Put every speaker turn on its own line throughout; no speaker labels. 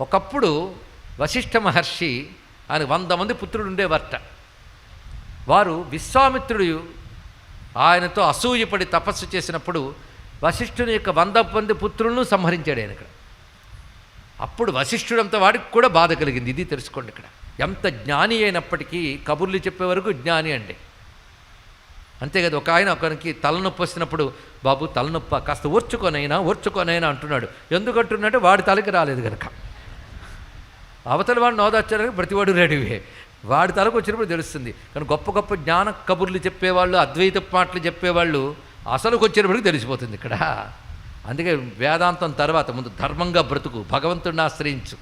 ఒకప్పుడు వశిష్ఠ మహర్షి ఆయన వంద మంది పుత్రుడు ఉండేవారట వారు విశ్వామిత్రుడు ఆయనతో అసూయపడి తపస్సు చేసినప్పుడు వశిష్ఠుని యొక్క వంద మంది పుత్రులను సంహరించాడు ఆయన ఇక్కడ. అప్పుడు వశిష్ఠుడంత వాడికి కూడా బాధ కలిగింది. ఇది తెలుసుకోండి ఇక్కడ. ఎంత జ్ఞాని అయినప్పటికీ కబుర్లు చెప్పే వరకు జ్ఞాని అండి. అంతే కదా ఒక ఆయన ఒకరికి తలనొప్పి వస్తున్నప్పుడు బాబు తలనొప్ప కాస్త ఓర్చుకొనైనా ఓర్చుకొనైనా అంటున్నాడు. ఎందుకంటున్నాడు వాడి తలకి రాలేదు కనుక అవతల వాడిని ఓదార్చడానికి ప్రతివాడు రెడీవే. వాడి తలకు వచ్చినప్పుడు తెలుస్తుంది. కానీ గొప్ప గొప్ప జ్ఞాన కబుర్లు చెప్పేవాళ్ళు అద్వైత మాటలు చెప్పేవాళ్ళు అసలుకు వచ్చినప్పటికి తెలిసిపోతుంది ఇక్కడ. అందుకే వేదాంతం తర్వాత ముందు ధర్మంగా బ్రతుకు భగవంతుడిని ఆశ్రయించు.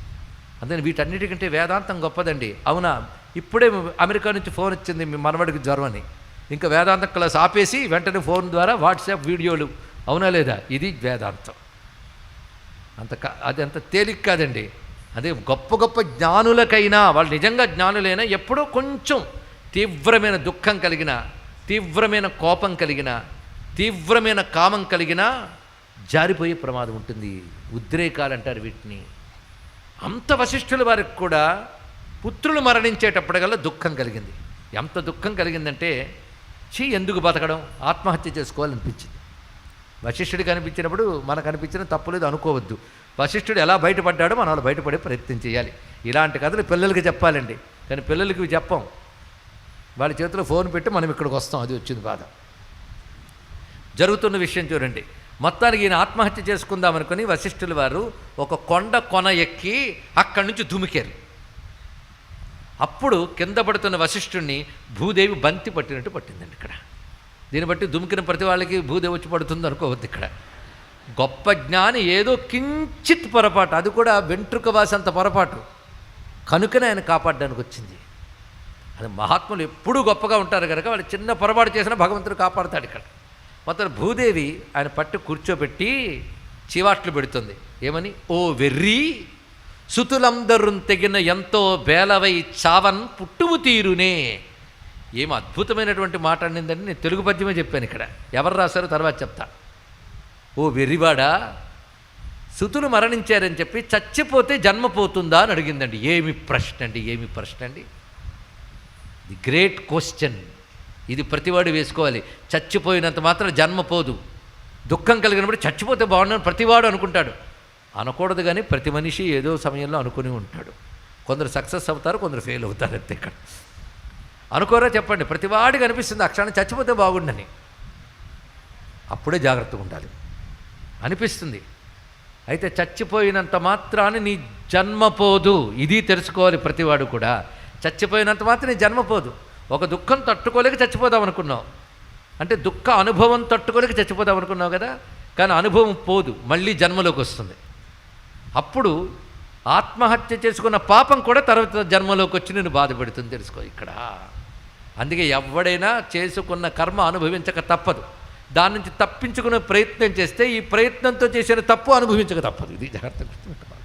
అందుకని వీటన్నిటికంటే వేదాంతం గొప్పదండి. అవునా? ఇప్పుడే అమెరికా నుంచి ఫోన్ వచ్చింది మీ మనవడికి జ్వరం అని. ఇంకా వేదాంతం క్లాస్ ఆపేసి వెంటనే ఫోన్ ద్వారా వాట్సాప్ వీడియోలు. అవునా లేదా? ఇది వేదాంతం. అంత కా- అది అంత తేలిక కాదండి. అదే గొప్ప గొప్ప జ్ఞానులకైనా వాళ్ళు నిజంగా జ్ఞానులైనా ఎప్పుడో కొంచెం తీవ్రమైన దుఃఖం కలిగిన తీవ్రమైన కోపం కలిగిన తీవ్రమైన కామం కలిగిన జారిపోయే ప్రమాదం ఉంటుంది. ఉద్రేకాలు అంటారు వీటిని. అంత వశిష్ఠుల వారికి కూడా పుత్రులు మరణించేటప్పటికల్లా దుఃఖం కలిగింది. ఎంత దుఃఖం కలిగిందంటే చీ ఎందుకు బతకడం? ఆత్మహత్య చేసుకోవాలనిపించింది. వశిష్ఠుడికి అనిపించినప్పుడు మనకు అనిపించిన తప్పులేదు అనుకోవద్దు. వశిష్ఠుడు ఎలా బయటపడ్డాడో మనం అలా బయటపడే ప్రయత్నం చేయాలి. ఇలాంటి కథలు పిల్లలకి చెప్పాలండి. కానీ పిల్లలకి చెప్పం. వాళ్ళ చేతిలో ఫోన్ పెట్టి మనం ఇక్కడికి వస్తాం అది వచ్చింది బాధ. జరుగుతున్న విషయం చూడండి. మొత్తానికి ఈయన ఆత్మహత్య చేసుకుందామనుకుని వశిష్ఠుల వారు ఒక కొండ కొన ఎక్కి అక్కడి నుంచి దుమికారు. అప్పుడు కింద పడుతున్న వశిష్ఠుణ్ణి భూదేవి బంతి పట్టినట్టు పట్టిందండి ఇక్కడ. దీన్ని బట్టి దుమికిన ప్రతి వాళ్ళకి భూదేవి వచ్చి పడుతుంది అనుకోవద్దు ఇక్కడ. గొప్ప జ్ఞాని ఏదో కించిత్ పొరపాటు అది కూడా వెంట్రుక వాసంత పొరపాటు. కనుకనే ఆయన కాపాడడానికి వచ్చింది. అది మహాత్ములు ఎప్పుడూ గొప్పగా ఉంటారు కనుక వాళ్ళు చిన్న పొరపాటు చేసినా భగవంతుడు కాపాడుతాడు ఇక్కడ. మొత్తం భూదేవి ఆయన పట్టు కూర్చోబెట్టి చీవాట్లు పెడుతుంది. ఏమని? ఓ వెర్రి సుతులందరు తెగిన ఎంతో బేలవై చావన్ పుట్టువు తీరునే. ఏం అద్భుతమైనటువంటి మాట అనిందని నేను తెలుగు పద్యమే చెప్పాను ఇక్కడ. ఎవరు రాశారో తర్వాత చెప్తా. ఓ వెర్రివాడా సుతులు మరణించారని చెప్పి చచ్చిపోతే జన్మ పోతుందా అని అడిగిందండి. ఏమి ప్రశ్న అండి ఏమి ప్రశ్న అండి? The great question. ఇది ప్రతివాడు వేసుకోవాలి. చచ్చిపోయినంత మాత్రం జన్మ పోదు. దుఃఖం కలిగినప్పుడు చచ్చిపోతే బాగుండని ప్రతివాడు అనుకుంటాడు. అనకూడదు కానీ ప్రతి మనిషి ఏదో సమయంలో అనుకుని ఉంటాడు. కొందరు సక్సెస్ అవుతారు కొందరు ఫెయిల్ అవుతారు అంతే ఇక్కడ. అనుకోరా చెప్పండి ప్రతివాడికి అనిపిస్తుంది ఆ క్షణం చచ్చిపోతే బాగుండని. అప్పుడే జాగ్రత్తగా ఉండాలి. అనిపిస్తుంది. అయితే చచ్చిపోయినంత మాత్రాన్ని నీ జన్మ పోదు. ఇది తెలుసుకోవాలి ప్రతివాడు కూడా. చచ్చిపోయినంత మాత్రం నీ జన్మ పోదు. ఒక దుఃఖం తట్టుకోలేక చచ్చిపోదాం అనుకున్నావు. అంటే దుఃఖ అనుభవం తట్టుకోలేక చచ్చిపోదాం అనుకున్నావు కదా? కానీ అనుభవం పోదు. మళ్ళీ జన్మలోకి వస్తుంది. అప్పుడు ఆత్మహత్య చేసుకున్న పాపం కూడా తర్వాత జన్మలోకి వచ్చి నేను బాధపెడుతుంది తెలుసుకో ఇక్కడ. అందుకే ఎవడైనా చేసుకున్న కర్మ అనుభవించక తప్పదు. దాని నుంచి తప్పించుకునే ప్రయత్నం చేస్తే ఈ ప్రయత్నంతో చేసిన తప్పు అనుభవించక తప్పదు. ఇది జాగ్రత్త గుర్తుపెట్టుకోవాలి.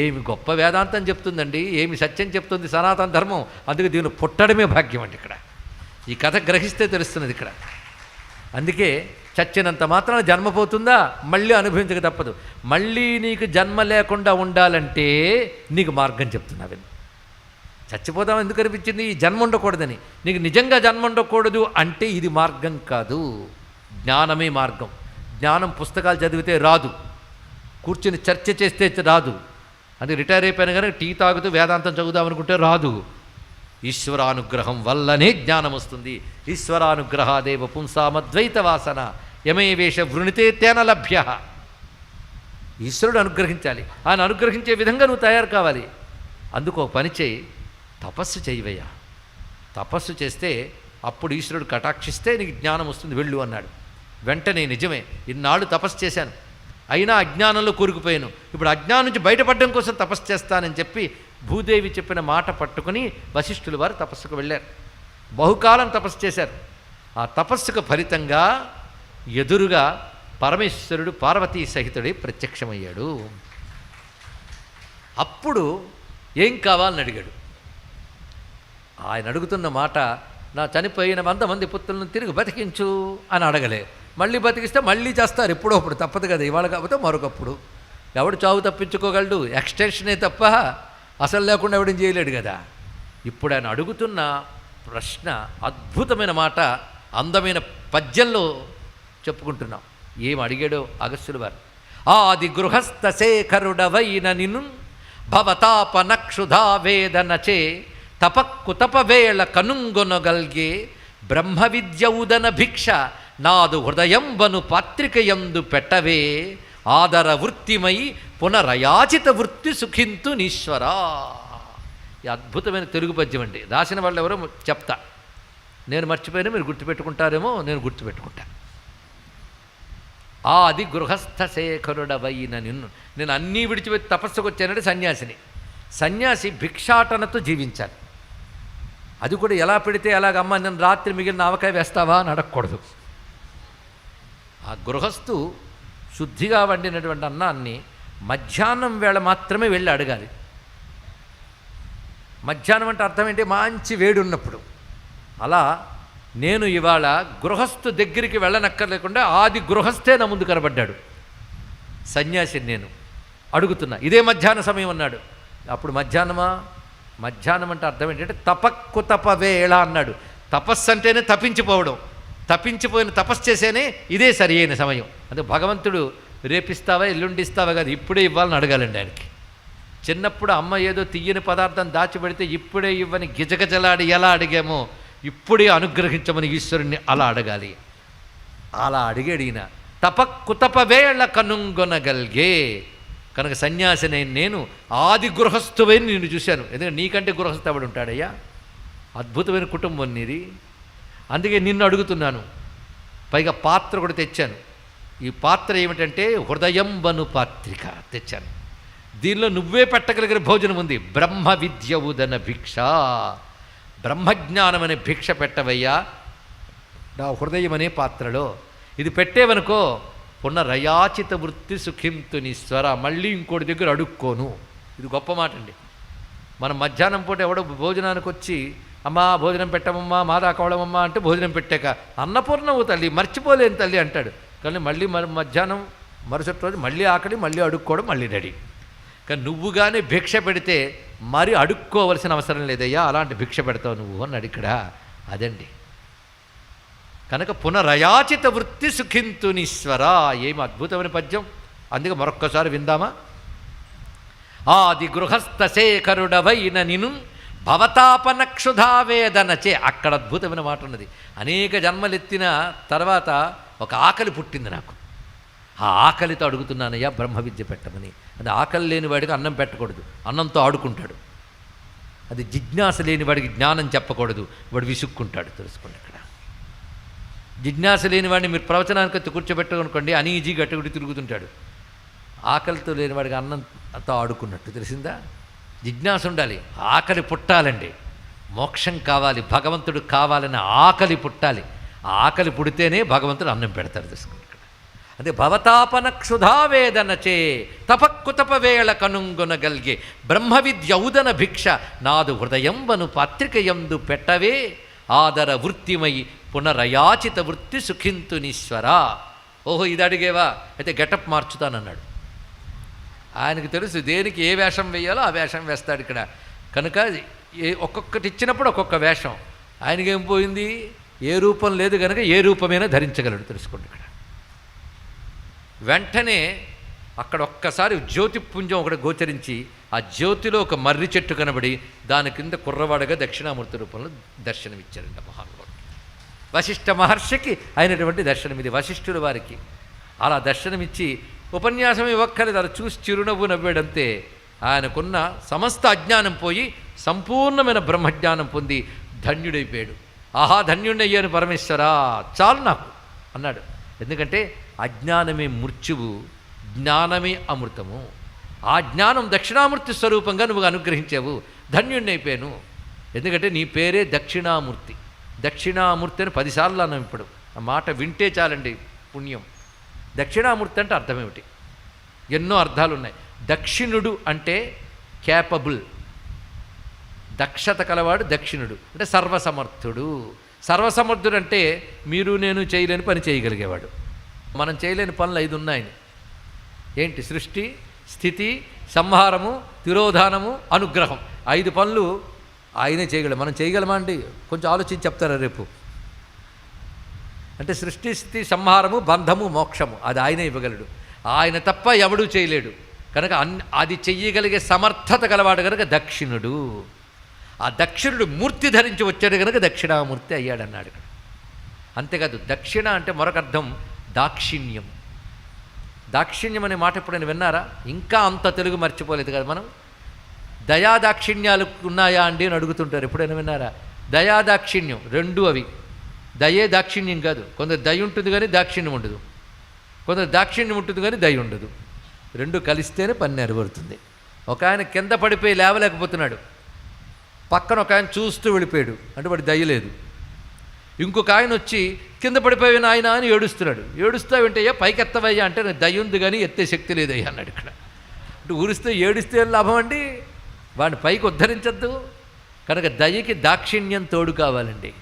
ఏమి గొప్ప వేదాంతం చెప్తుందండి ఏమి సత్యం చెప్తుంది సనాతన ధర్మం. అందుకే దీన్ని పుట్టడమే భాగ్యం అండి ఇక్కడ. ఈ కథ గ్రహిస్తే తెలుస్తున్నది ఇక్కడ. అందుకే చచ్చినంత మాత్రాన జన్మ పోతుందా? మళ్ళీ అనుభవించక తప్పదు. మళ్ళీ నీకు జన్మ లేకుండా ఉండాలంటే నీకు మార్గం చెప్తున్నా విను. చచ్చిపోదాం ఎందుకు అనిపించింది? ఈ జన్మ ఉండకూడదని. నీకు నిజంగా జన్మ ఉండకూడదు అంటే ఇది మార్గం కాదు. జ్ఞానమే మార్గం. జ్ఞానం పుస్తకాలు చదివితే రాదు. కూర్చుని చర్చ చేస్తే రాదు. అది రిటైర్ అయిపోయినా కానీ టీ తాగుతూ వేదాంతం చదువుదాం అనుకుంటే రాదు. ఈశ్వరానుగ్రహం వల్లనే జ్ఞానం వస్తుంది. ఈశ్వరానుగ్రహాదేవ పుంసామద్వైత వాసన. యమే వేష వృణితే తేన లభ్య. ఈశ్వరుడు అనుగ్రహించాలి. ఆయన అనుగ్రహించే విధంగా నువ్వు తయారు కావాలి. అందుకు ఒక పని చేయి. తపస్సు చేయవయ్యా తపస్సు చేస్తే అప్పుడు ఈశ్వరుడు కటాక్షిస్తే నీకు జ్ఞానం వస్తుంది. వెళ్ళు అన్నాడు. వెంటనే నిజమే. ఇన్నాళ్ళు తపస్సు చేశాను. అయినా అజ్ఞానంలో కూరుకుపోయాను. ఇప్పుడు అజ్ఞానం నుంచి బయటపడడం కోసం తపస్సు చేస్తానని చెప్పి భూదేవి చెప్పిన మాట పట్టుకుని వశిష్ఠులు వారు తపస్సుకు వెళ్ళారు. బహుకాలం తపస్సు చేశారు. ఆ తపస్సుకు ఫలితంగా ఎదురుగా పరమేశ్వరుడు పార్వతీ సహితుడై ప్రత్యక్షమయ్యాడు. అప్పుడు ఏం కావాలని అడిగాడు. ఆయన అడుగుతున్న మాట నా చనిపోయిన వంద మంది పుత్రులను తిరిగి బతికించు అని అడగలే. మళ్ళీ బతికిస్తే మళ్ళీ చేస్తారు ఎప్పుడో అప్పుడు తప్పదు కదా ఇవాళ కాకపోతే మరొకప్పుడు. ఎవడు చావు తప్పించుకోగలడు? ఎక్స్టెన్షనే తప్ప అసలు లేకుండా ఎవడం చేయలేడు కదా. ఇప్పుడు ఆయన అడుగుతున్న ప్రశ్న అద్భుతమైన మాట అందమైన పద్యంలో చెప్పుకుంటున్నాం. ఏం అడిగాడో అగస్సులు వారు. ఆది గృహస్థ శేఖరుడవైన నిను భవతాప నక్షుధా వేదనచే తపక్కు తపవేళ కనుంగొనగల్గే బ్రహ్మ విద్యౌదన భిక్ష నాదు హృదయంబను పాత్రికయందు పెట్టవే. ఆదర వృత్తిమై పునరయాచిత వృత్తి సుఖింతు నీశ్వరా. ఈ అద్భుతమైన తెలుగు పద్యం అండి. రాసిన వాళ్ళు ఎవరో చెప్తా. నేను మర్చిపోయినా మీరు గుర్తుపెట్టుకుంటారేమో నేను గుర్తుపెట్టుకుంటా. ఆది గృహస్థ శేఖరుడవైన నిన్ను. నేను అన్నీ విడిచిపెట్టి తపస్సుకు వచ్చానంటే సన్యాసిని. సన్యాసి భిక్షాటనతో జీవించాలి. అది కూడా ఎలా పెడితే ఎలాగమ్మా నేను రాత్రి మిగిలిన ఆవకాయ వేస్తావా అని అడగకూడదు. ఆ గృహస్థు శుద్ధిగా వండినటువంటి అన్నాన్ని మధ్యాహ్నం వేళ మాత్రమే వెళ్ళి అడగాలి. మధ్యాహ్నం అంటే అర్థం ఏంటి? మంచి వేడి ఉన్నప్పుడు. అలా నేను ఇవాళ గృహస్థు దగ్గరికి వెళ్ళనక్కర్లేకుండా ఆది గృహస్థే నా ముందు కనబడ్డాడు. సన్యాసి నేను. అడుగుతున్నా ఇదే మధ్యాహ్న సమయం అన్నాడు. అప్పుడు మధ్యాహ్నమా? మధ్యాహ్నం అంటే అర్థం ఏంటంటే తపక్కు తపవేళ అన్నాడు. తపస్సు అంటేనే తప్పించిపోవడం తప్పించిపోయిన తపస్సు చేసేనే ఇదే సరి అయిన సమయం. అంటే భగవంతుడు రేపిస్తావా ఎల్లుండిస్తావా కాదు ఇప్పుడే ఇవ్వాలని అడగాలండి ఆయనకి. చిన్నప్పుడు అమ్మ ఏదో తీయని పదార్థం దాచిపెడితే ఇప్పుడే ఇవ్వని గిజగజలాడి ఎలా అడిగామో ఇప్పుడే అనుగ్రహించమని ఈశ్వరుణ్ణి అలా అడగాలి. అలా అడిగాడు తప తపక్కుతప వేళ కనుగొనగలిగే కనుక సన్యాసిని నేను ఆది గృహస్థువైన నేను చూశాను. ఎందుకంటే నీకంటే గృహస్థ ఎవడు ఉంటాడయ్యా? అద్భుతమైన కుటుంబం నీది. అందుకే నిన్ను అడుగుతున్నాను. పైగా పాత్ర కూడా తెచ్చాను. ఈ పాత్ర ఏమిటంటే హృదయం వను పాత్రిక తెచ్చాను. దీనిలో నువ్వే పెట్టగలిగిన భోజనం ఉంది. బ్రహ్మ విద్య ఉదన భిక్ష. బ్రహ్మజ్ఞానం అనే భిక్ష పెట్టవయ్యా. నా హృదయం అనే పాత్రలో. ఇది పెట్టేవనుకో పునరయాచిత వృత్తి సుఖింతుని స్వర. మళ్ళీ ఇంకోటి దగ్గర అడుక్కోను. ఇది గొప్ప మాట అండి మనం మధ్యాహ్నం పూట ఎవడో భోజనానికి వచ్చి అమ్మా భోజనం పెట్టమమ్మా మాదా కోవడమమ్మా అంటే భోజనం పెట్టాక అన్నపూర్ణవు తల్లి మర్చిపోలేని తల్లి అంటాడు. కానీ మళ్ళీ మరి మధ్యాహ్నం మరుసటి రోజు మళ్ళీ ఆకలి మళ్ళీ అడుక్కోవడం మళ్ళీ రెడీ. కానీ నువ్వు కానీ భిక్ష పెడితే మరి అడుక్కోవలసిన అవసరం లేదయ్యా అలాంటి భిక్ష పెడతావు నువ్వు అన్నాడు ఇక్కడ. అదండి. కనుక పునరయాచిత వృత్తి సుఖింతునీశ్వర ఏమి అద్భుతమైన పద్యం. అందుకే మరొక్కసారి విందామా? ఆది గృహస్థ శేఖరుడవైన నిను భవతాపనక్షుధావేదనచే. అక్కడ అద్భుతమైన మాట ఉన్నది. అనేక జన్మలెత్తిన తర్వాత ఒక ఆకలి పుట్టింది నాకు. ఆ ఆకలితో అడుగుతున్నానయ్యా బ్రహ్మ విద్య పెట్టమని. అది ఆకలి లేని వాడికి అన్నం పెట్టకూడదు. అన్నంతో ఆడుకుంటాడు. అది జిజ్ఞాస లేని వాడికి జ్ఞానం చెప్పకూడదు. వాడు విసుక్కుంటాడు. తెలుసుకోండి ఇక్కడ. జిజ్ఞాస లేని వాడిని మీరు ప్రవచనానికి వచ్చి కూర్చోబెట్టుకోనుకోండి అనీజీ గట్టుగుడి తిరుగుతుంటాడు. ఆకలితో లేని వాడికి అన్నంతో ఆడుకున్నట్టు తెలిసిందా? జిజ్ఞాస ఉండాలి. ఆకలి పుట్టాలండి. మోక్షం కావాలి. భగవంతుడు కావాలని ఆకలి పుట్టాలి. ఆకలి పుడితేనే భగవంతుడు అన్నం పెడతాడు తీసుకోండి ఇక్కడ అదే భవతాపన క్షుధావేదనచే తపక్కు తపవేళ కనుంగొనగల్గే బ్రహ్మ విద్యౌదన భిక్ష నాదు హృదయంబను పాత్రికయందు పెట్టవే ఆదర వృత్తిమై పునరయాచిత వృత్తి సుఖింతునీశ్వరా ఓహో ఇది అడిగేవా? అయితే గెటప్ మార్చుతానన్నాడు. ఆయనకు తెలుసు దేనికి ఏ వేషం వేయాలో ఆ వేషం వేస్తాడు ఇక్కడ. కనుక ఏ ఒక్కొక్కటి ఇచ్చినప్పుడు ఒక్కొక్క వేషం. ఆయనకేం పోయింది? ఏ రూపం లేదు కనుక ఏ రూపమైనా ధరించగలడు. తెలుసుకోండి ఇక్కడ. వెంటనే అక్కడ ఒక్కసారి జ్యోతిపుంజం ఒకటి గోచరించి ఆ జ్యోతిలో ఒక మర్రి చెట్టు కనబడి దాని కింద కుర్రవాడగా దక్షిణామూర్తి రూపంలో దర్శనమిచ్చారండి మహానుభావుడు. వశిష్ఠ మహర్షికి అయినటువంటి దర్శనం ఇది వశిష్ఠుల వారికి. అలా దర్శనమిచ్చి ఉపన్యాసం ఇవ్వక్కర్లేదు అలా చూసి చిరునవ్వు నవ్వాడంతే ఆయనకున్న సమస్త అజ్ఞానం పోయి సంపూర్ణమైన బ్రహ్మజ్ఞానం పొంది ధన్యుడైపోయాడు. ఆహా ధన్యుణ్ణయ్యాను పరమేశ్వరా చాలు నాకు అన్నాడు. ఎందుకంటే అజ్ఞానమే మృత్యువు జ్ఞానమే అమృతము. ఆ జ్ఞానం దక్షిణామూర్తి స్వరూపంగా నువ్వు అనుగ్రహించావు ధన్యుణ్ణైపోయాను. ఎందుకంటే నీ పేరే దక్షిణామూర్తి. దక్షిణామూర్తి అని పదిసార్లు అన్నాం ఇప్పుడు. ఆ మాట వింటే చాలండి పుణ్యం. దక్షిణామూర్తి అంటే అర్థం ఏమిటి ఎన్నో అర్థాలు ఉన్నాయి దక్షిణుడు అంటే క్యాపబుల్ దక్షత కలవాడు దక్షిణుడు అంటే సర్వసమర్థుడు. సర్వసమర్థుడు అంటే మీరు నేను చేయలేని పని చేయగలిగేవాడు. మనం చేయలేని పనులు ఐదు ఉన్నాయి ఏంటి? సృష్టి స్థితి సంహారము తిరోధానము అనుగ్రహం. ఐదు పనులు ఆయనే చేయగలం మనం చేయగలమా అండి? కొంచెం ఆలోచించి చెప్తారా రేపు? అంటే సృష్టి స్థితి సంహారము బంధము మోక్షము అది ఆయనే ఇవ్వగలడు. ఆయన తప్ప ఎవడూ చేయలేడు. కనుక అన్ అది చెయ్యగలిగే సమర్థత గలవాడు కనుక దక్షిణుడు. ఆ దక్షిణుడు మూర్తి ధరించి వచ్చాడు కనుక దక్షిణామూర్తి అయ్యాడన్నాడు ఇక్కడ. అంతేకాదు దక్షిణ అంటే మరొక అర్థం దాక్షిణ్యం. దాక్షిణ్యం అనే మాట ఎప్పుడైనా విన్నారా? ఇంకా అంత తెలుగు మర్చిపోలేదు కదా మనం. దయా దాక్షిణ్యాలు ఉన్నాయా అండి అని అడుగుతుంటారు. ఎప్పుడైనా విన్నారా? దయా దాక్షిణ్యం రెండు అవి. దయే దాక్షిణ్యం కాదు. కొందరు దయ ఉంటుంది కానీ దాక్షిణ్యం ఉండదు. కొందరు దాక్షిణ్యం ఉంటుంది కానీ దయ ఉండదు. రెండు కలిస్తేనే పని నెరవేరుతుంది ఒక ఆయన కింద పడిపోయి లేవలేకపోతున్నాడు. పక్కన ఒక ఆయన చూస్తూ వెళ్ళిపోయాడు. అంటే వాడి దయ లేదు. ఇంకొక ఆయన వచ్చి కింద పడిపోయిన ఆయన అని ఏడుస్తున్నాడు. ఏడుస్తా వింటయ్యా పైకి ఎత్తవయ్యా అంటే నాకు దయ ఉంది కానీ ఎత్తే శక్తి లేదయ్యా అన్నాడు ఇక్కడ. అంటే ఊరిస్తే ఏడిస్తే లాభం అండి? వాడిని పైకి ఉద్ధరించద్దు. కనుక దయకి దాక్షిణ్యం తోడు కావాలండి.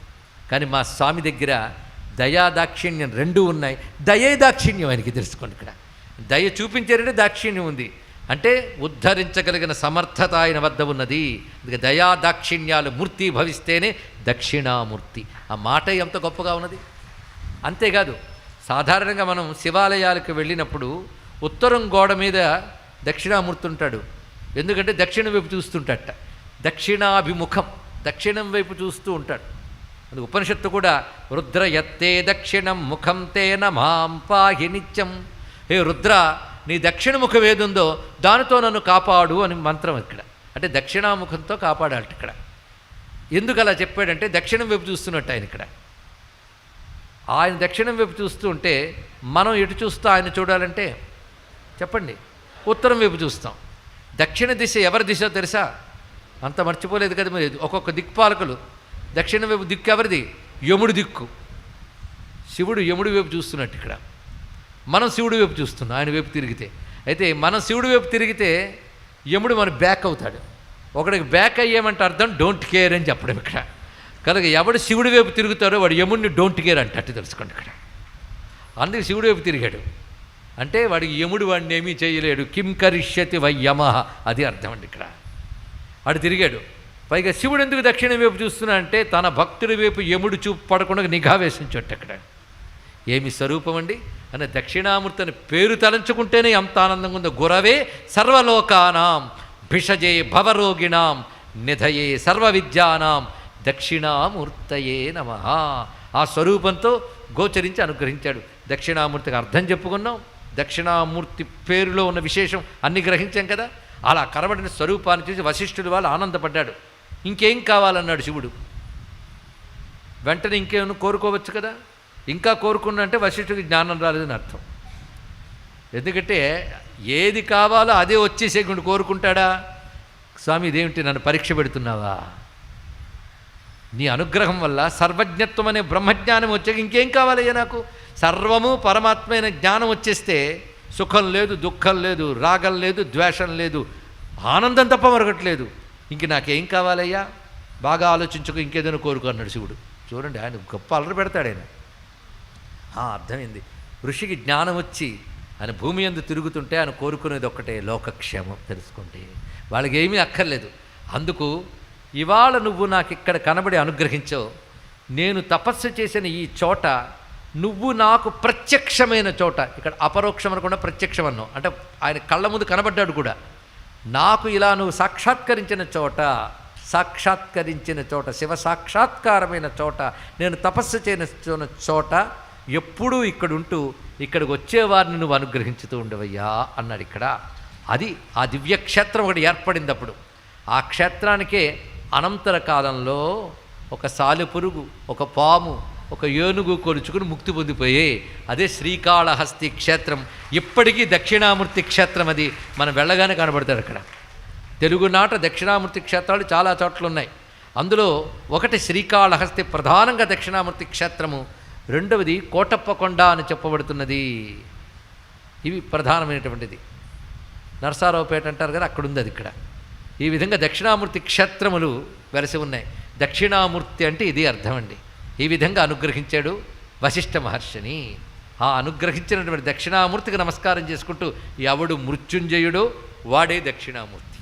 కానీ మా స్వామి దగ్గర దయా దాక్షిణ్యం రెండూ ఉన్నాయి. దయే దాక్షిణ్యం ఆయనకి తెలుసుకోండి ఇక్కడ. దయ చూపించారంటే దాక్షిణ్యం ఉంది. అంటే ఉద్ధరించగలిగిన సమర్థత ఆయన వద్ద ఉన్నది. అందుకే దయా దాక్షిణ్యాలు మూర్తి భవిస్తేనే దక్షిణామూర్తి. ఆ మాట ఎంత గొప్పగా ఉన్నది? అంతేకాదు సాధారణంగా మనం శివాలయాలకు వెళ్ళినప్పుడు ఉత్తరం గోడ మీద దక్షిణామూర్తి ఉంటాడు. ఎందుకంటే దక్షిణం వైపు చూస్తుంటాట. దక్షిణాభిముఖం దక్షిణం వైపు చూస్తూ ఉంటాడు. అది ఉపనిషత్తు కూడా రుద్ర ఎత్తే దక్షిణం ముఖం తేన మాం పాహి నిత్యం. హే రుద్ర నీ దక్షిణ ముఖం ఏదుందో దానితో నన్ను కాపాడు అని మంత్రం ఇక్కడ. అంటే దక్షిణాముఖంతో కాపాడాలట ఇక్కడ. ఎందుకు అలా చెప్పాడంటే దక్షిణం వైపు చూస్తున్నట్టు ఆయన ఇక్కడ. ఆయన దక్షిణం వైపు చూస్తూ ఉంటే మనం ఎటు చూస్తూ ఆయన చూడాలంటే? చెప్పండి. ఉత్తరం వైపు చూస్తాం. దక్షిణ దిశ ఎవరి దిశ తెలుసా? అంత మర్చిపోలేదు కదా మీరు. ఒక్కొక్క దిక్పాలకులు. దక్షిణ వైపు దిక్కు ఎవరిది? యముడు దిక్కు. శివుడు యముడి వైపు చూస్తున్నట్టు ఇక్కడ. మనం శివుడి వైపు చూస్తున్నాం ఆయన వైపు తిరిగితే. అయితే మనం శివుడి వైపు తిరిగితే యముడు మన బ్యాక్ అవుతాడు. ఒకడికి బ్యాక్ అయ్యేమంటే అర్థం డోంట్ కేర్ అని చెప్పడం ఇక్కడ. కనుక ఎవడు శివుడి వైపు తిరుగుతాడో వాడు యముడిని డోంట్ కేర్ అంటట్టు తెలుసుకోండి ఇక్కడ. అందుకే శివుడి వైపు తిరిగాడు. అంటే వాడికి యముడు వాడిని ఏమీ చేయలేడు. కిం కరిష్యతి వై అది అర్థం అండి ఇక్కడ. వాడు తిరిగాడు. పైగా శివుడు ఎందుకు దక్షిణ వైపు చూస్తున్నా అంటే తన భక్తుడి వైపు యముడు చూపు పడకుండా నిఘా వేసించట్టు అక్కడ ఏమి స్వరూపం అండి? అనే దక్షిణామూర్తి అని పేరు తలంచుకుంటేనే ఎంత ఆనందంగా ఉందో గురవే సర్వలోకానాం భిషజే భవరోగిణాం నిధయే సర్వ విద్యానాం దక్షిణామూర్తయే నమ. ఆ స్వరూపంతో గోచరించి అనుగ్రహించాడు. దక్షిణామూర్తికి అర్థం చెప్పుకున్నాం. దక్షిణామూర్తి పేరులో ఉన్న విశేషం అన్ని గ్రహించాం కదా? అలా కనబడిన స్వరూపాన్ని చూసి వశిష్ఠుడు వాళ్ళు ఆనందపడ్డాడు. ఇంకేం కావాలన్నాడు శివుడు? వెంటనే ఇంకేమైనా కోరుకోవచ్చు కదా? ఇంకా కోరుకున్నంటే వశిష్ఠుడికి జ్ఞానం రాలేదని అర్థం. ఎందుకంటే ఏది కావాలో అదే వచ్చేసేకుండా కోరుకుంటాడా? స్వామి ఇదేమిటి నన్ను పరీక్ష పెడుతున్నావా? నీ అనుగ్రహం వల్ల సర్వజ్ఞత్వం అనే బ్రహ్మజ్ఞానం వచ్చాక ఇంకేం కావాలయ్యా నాకు? సర్వము పరమాత్మైన జ్ఞానం వచ్చేస్తే సుఖం లేదు దుఃఖం లేదు రాగం లేదు ద్వేషం లేదు ఆనందం తప్ప మరొకట్లేదు ఇంక నాకేం కావాలయ్యా? బాగా ఆలోచించుకు ఇంకేదైనా కోరుకో అన్నాడు శివుడు. చూడండి ఆయన గొప్ప అలరి పెడతాడు ఆయన. అర్థమైంది. ఋషికి జ్ఞానం వచ్చి ఆయన భూమి ఎందు తిరుగుతుంటే ఆయన కోరుకునేది ఒక్కటే లోకక్షేమం తెలుసుకుంటే. వాళ్ళకి ఏమీ అక్కర్లేదు. అందుకు ఇవాళ నువ్వు నాకు ఇక్కడ కనబడి అనుగ్రహించావు. నేను తపస్సు చేసిన ఈ చోట నువ్వు నాకు ప్రత్యక్షమైన చోట ఇక్కడ అపరోక్షం అనకుండా ప్రత్యక్షం అన్నావు. అంటే ఆయన కళ్ళ ముందు కనబడ్డాడు కూడా. నాకు ఇలా నువ్వు సాక్షాత్కరించిన చోట సాక్షాత్కరించిన చోట శివ సాక్షాత్కారమైన చోట నేను తపస్సు చేయన చోట ఎప్పుడూ ఇక్కడ ఉంటూ ఇక్కడికి వచ్చేవారిని నువ్వు అనుగ్రహించుతూ ఉండవయ్యా అన్నాడు ఇక్కడ. అది ఆ దివ్యక్షేత్రం ఒకటి ఏర్పడింది అప్పుడు ఆ క్షేత్రానికే అనంతర కాలంలో ఒక సాలెపురుగు ఒక పాము ఒక ఏనుగు కొలుచుకుని ముక్తి పొందిపోయే అదే శ్రీకాళహస్తి క్షేత్రం ఇప్పటికీ దక్షిణామూర్తి క్షేత్రం అది. మనం వెళ్ళగానే కనబడతాడు అక్కడ. తెలుగునాట దక్షిణామూర్తి క్షేత్రాలు చాలా చోట్ల ఉన్నాయి అందులో ఒకటి శ్రీకాళహస్తి ప్రధానంగా దక్షిణామూర్తి క్షేత్రము రెండవది కోటప్పకొండ అని చెప్పబడుతున్నది. ఇవి ప్రధానమైనటువంటిది. నరసారావుపేట అంటారు కదా అక్కడుంది అది ఇక్కడ. ఈ విధంగా దక్షిణామూర్తి క్షేత్రములు వెలసి ఉన్నాయి. దక్షిణామూర్తి అంటే ఇది అర్థం అండి. ఈ విధంగా అనుగ్రహించాడు వశిష్ఠ మహర్షిని. ఆ అనుగ్రహించినటువంటి దక్షిణామూర్తికి నమస్కారం చేసుకుంటూ ఎవడు మృత్యుంజయుడో వాడే దక్షిణామూర్తి.